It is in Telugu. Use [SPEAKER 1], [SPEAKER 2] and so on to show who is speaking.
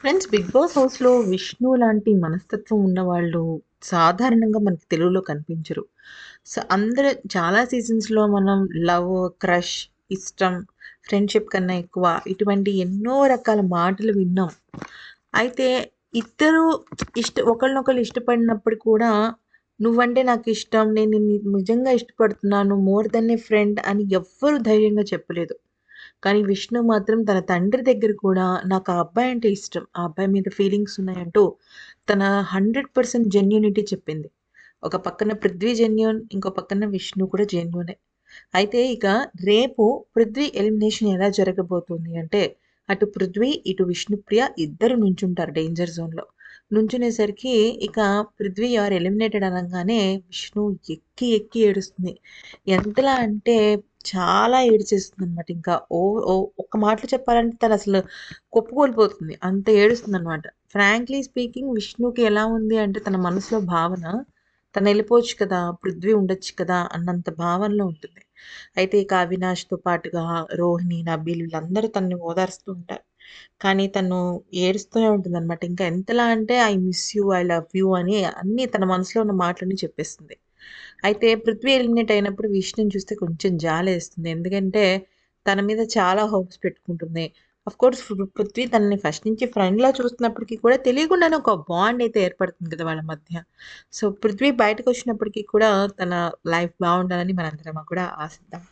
[SPEAKER 1] ఫ్రెండ్స్ 'బిగ్ బాస్' హౌస్‌లో విష్ణు లాంటి మనస్తత్వం ఉన్నవాళ్ళు సాధారణంగా మనకి తెలుగులో కనిపించరు. సో, అందరూ చాలా సీజన్స్‌లో మనం లవ్, క్రష్, ఇష్టం, ఫ్రెండ్‌షిప్ కన్నా ఎక్కువ ఇటువంటి ఎన్నో రకాల మాటలు విన్నాం. అయితే ఇద్దరు ఇష్ట ఒకళ్ళనొకళ్ళు ఇష్టపడినప్పుడు కూడా నువ్వంటే నాకు ఇష్టం నేను నిజంగా ఇష్టపడుతున్నాను. మోర్ దెన్ ఏ ఫ్రెండ్ అని ఎవ్వరు ధైర్యంగా చెప్పలేదు. కానీ విష్ణు మాత్రం తన తండ్రి దగ్గర కూడా నాకు ఆ అబ్బాయి అంటే ఇష్టం. ఆ అబ్బాయి మీద ఫీలింగ్స్ ఉన్నాయంటూ తన 100% జెన్యూనిటీ చెప్పింది. ఒక పక్కన పృథ్వీ జెన్యూన్, ఇంకో పక్కన విష్ణు కూడా జెన్యూనే. అయితే ఇక రేపు పృథ్వీ ఎలిమినేషన్ ఎలా జరగబోతుంది అంటే అటు పృథ్వీ, ఇటు విష్ణుప్రియ ఇద్దరు నుంచుంటారు డేంజర్ జోన్‌లో. నుంచునేసరికి ఇక పృథ్వీ ఆర్ ఎలిమినేటెడ్ అనగానే విష్ణు ఎక్కి ఎక్కి ఏడుస్తుంది. ఎంతలా అంటే చాలా ఏడ్చేస్తుందనమాట. ఇంకా ఓ ఓ ఒక్క మాటలు చెప్పాలంటే తనసలు కొప్పుకోల్పోతుంది అంత ఏడుస్తుంది అనమాట ఫ్రాంక్లీ స్పీకింగ్ విష్ణుకి ఎలా ఉంది అంటే తన మనసులో భావన తను వెళ్ళిపోవచ్చు కదా! పృథ్వీ ఉండొచ్చు కదా! అన్నంత భావనలో ఉంటుంది. అయితే ఇక అవినాష్‌తో పాటుగా రోహిణి, నబీల్ వీళ్ళందరూ తనని ఓదారుస్తూ ఉంటారు. కానీ తను ఏడుస్తూనే ఉంటుంది అనమాట ఇంకా ఎంతలా అంటే I miss you, I love you అని అన్నీ తన మనసులో ఉన్న మాటలని చెప్పేస్తుంది. అయితే పృథ్వీ ఎలిమినేట్ అయినప్పుడు విష్ణుని చూస్తే కొంచెం జాలేస్తుంది. ఎందుకంటే తన మీద చాలా హోప్స్ పెట్టుకుంటుంది. ఆఫ్‌కోర్స్ పృథ్వీ తనని ఫస్ట్ నుంచి ఫ్రెండ్‌లా చూస్తున్నప్పటికీ కూడా తెలియకుండానే ఒక బాండ్ అయితే ఏర్పడుతుంది కదా! వాళ్ళ మధ్య. సో, పృథ్వీ బయటకొచ్చినప్పటికి కూడా తన లైఫ్ బాగుండాలని మనందరం కూడా ఆశిద్దాం.